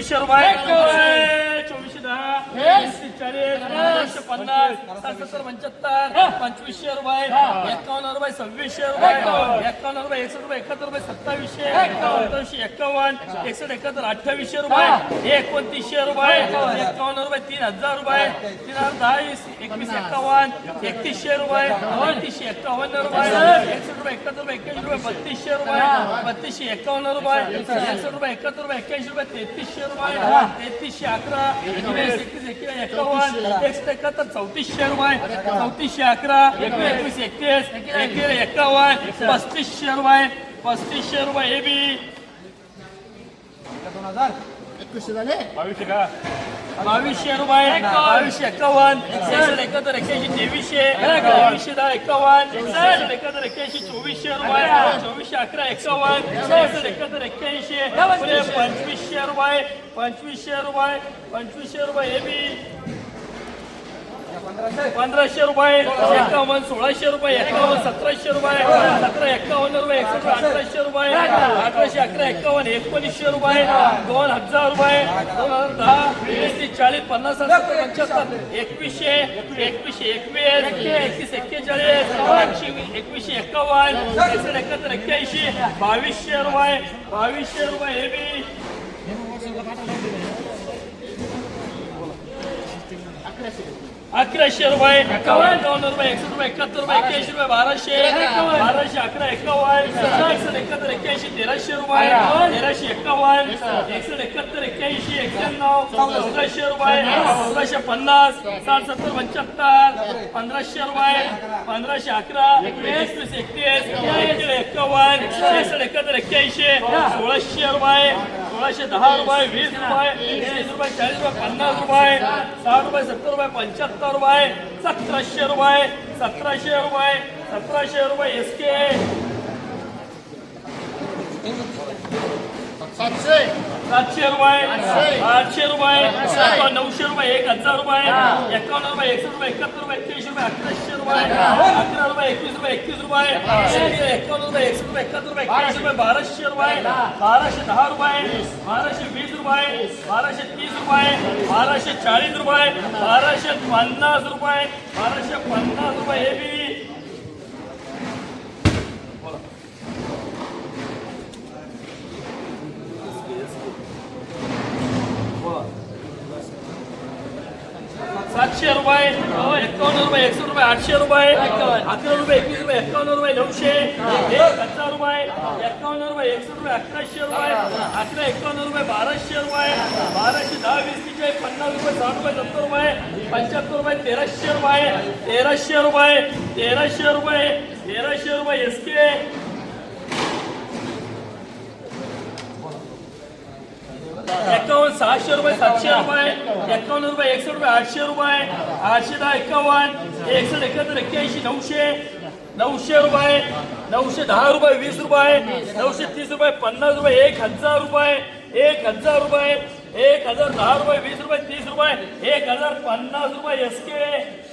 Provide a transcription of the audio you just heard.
चोवीसशे रुपये चोवीसशे दहा वीसशे चाळीस दोनशे पन्नास सात सत्तर पंच्याहत्तर पंचवीसशे रुपये एकावन्न रुपये सव्वीसशे रुपये एकावन्न. रुपये एकसष्ट रुपये एकाहत्तर रुपये सत्तावीसशे सत्तावीसशे एक्कावन्न एकसष्ट एकाहत्तर अठ्ठावीसशे रुपये एकोणतीसशे रुपये एकावन्न. रुपये तीन हजार रुपये तीन हजार दहा वीस एकवीस एक्कावन्न एकतीसशे रुपये बत्तीसशे एक्कावन्न रुपये एकसष्ट रुपये एकाहत्तर रुपये एक्क्याऐंशी रुपये बत्तीसशे रुपये बत्तीसशे एक्कावन्न रुपये एकसष्ट. रुपये एकाहत्तर रुपये एक्क्याऐंशी रुपये तेहतीसशे रुपये तेहतीसशे अकरा एकवीस एकवीस चौतीसशे रुपये चौतीसशे अकरा एकवीस एकवीस एकतीस एकवीस एक्कावन्न पस्तीसशे रुपये पस्तीसशे रुपये हे बी एकवीसशे झाले बावीसशे का बावीसशे रुपये बावीसशे एक्कावन्न एकसष्ट एकाहत्तर एक्क्याऐंशी तेवीसशे बावीसशे दहा एक्कावन्न एकसष्ट एकाहत्तर एक्क्याऐंशी चोवीसशे रुपये चोवीसशे अकरा एक्कावन्न एकसष्ट एकाहत्तर एक्क्याऐंशी पंचवीसशे रुपये पंचवीसशे रुपये पंचवीसशे रुपये हे बी पंधराशे रुपये एकावन्न सोळाशे रुपये एकावन्न सतराशे रुपये सतरा एकावन्न रुपये एकसष्ट अठराशे रुपये अठराशे अकरा एकावन्न एकोणीसशे रुपये दोन हजार रुपये दोन हजार दहा वीस तीस चाळीस पन्नास हजार सत्तर पंच्याहत्तर एकवीसशे एकवीसशे एकवीस एकतीस एक्केचाळीस एकशे एकवीसशे एकावन्न एकसष्ट एकाहत्तर एक्क्याऐंशी बावीसशे रुपये बावीसशे रुपये हे बी. अकराशे अकराशे रुपये एकावन्न रुपये एकसष्ट रुपये एकाहत्तर रुपये एक्क्याऐंशी रुपये बाराशे बाराशे अकरा एकावन्न एकसष्ट एकाहत्तर एक्क्याऐंशी तेराशे रुपये तेराशे एकावन्न एकसष्ट एकाहत्तर एक्क्याऐंशी एक्क्याण्णव चौदाशे रुपये चौदाशे पन्नास साठ सत्तर पंच्याहत्तर पंधराशे रुपये पंधराशे अकरा एकवीस एकतीस एकावन्न एकसष्ट एकाहत्तर एक्क्याऐंशी सोळाशे रुपये सोळाशे दहा रुपये वीस रुपये तीस रुपये चाळीस रुपये पन्नास रुपये साठ रुपये सत्तर रुपये पंच्याहत्तर रुपये सतराशे रुपये सतराशे रुपये सतराशे रुपये एस के. सातशे. सातशे रुपये. आठशे. रुपये. नऊशे रुपये एक हजार रुपये. एकावन्न रुपये एकसष्ट रुपये एकाहत्तर रुपये एक्क्याऐंशी रुपये अकराशे रुपये. अकरा रुपये एकवीस रुपये एकतीस रुपये. एकावन्न रुपये एकसष्ट रुपये एकाहत्तर रुपये एक्क्याऐंशी रुपये बाराशे रुपये. बाराशे दहा रुपये. बाराशे वीस रुपये. बाराशे तीस रुपये. बाराशे चाळीस रुपये. बाराशे पन्नास रुपये. बाराशे पन्नास रुपये. हे बी सातशे रुपये हो, एकावन्न रुपये एकसष्ट रुपये आठशे रुपये अकरा रुपये एकवीस रुपये एकावन्न रुपये नऊशे एक रुपये एकावन्न रुपये एकसष्ट रुपये अकराशे रुपये अकरा एकावन्न रुपये बाराशे रुपये बाराशे दहा वीस तीस पन्नास रुपये साठ रुपये सत्तर रुपये पंच्याहत्तर रुपये तेराशे रुपये तेराशे रुपये तेराशे रुपये तेराशे रुपये एस के एकावन्न सहाशे रुपये सातशे रुपये एकावन्न रुपये एकसष्ट रुपये आठशे रुपये आठशे दहा एकावन्न एकसष्ट एकाहत्तर एक्क्याऐंशी नऊशे नऊशे रुपये नऊशे दहा रुपये वीस रुपये नऊशे तीस रुपये पन्नास रुपये एक हजार रुपये एक हजार रुपये एक हजार दहा रुपये वीस रुपये तीस रुपये एक हजार पन्नास रुपये एस के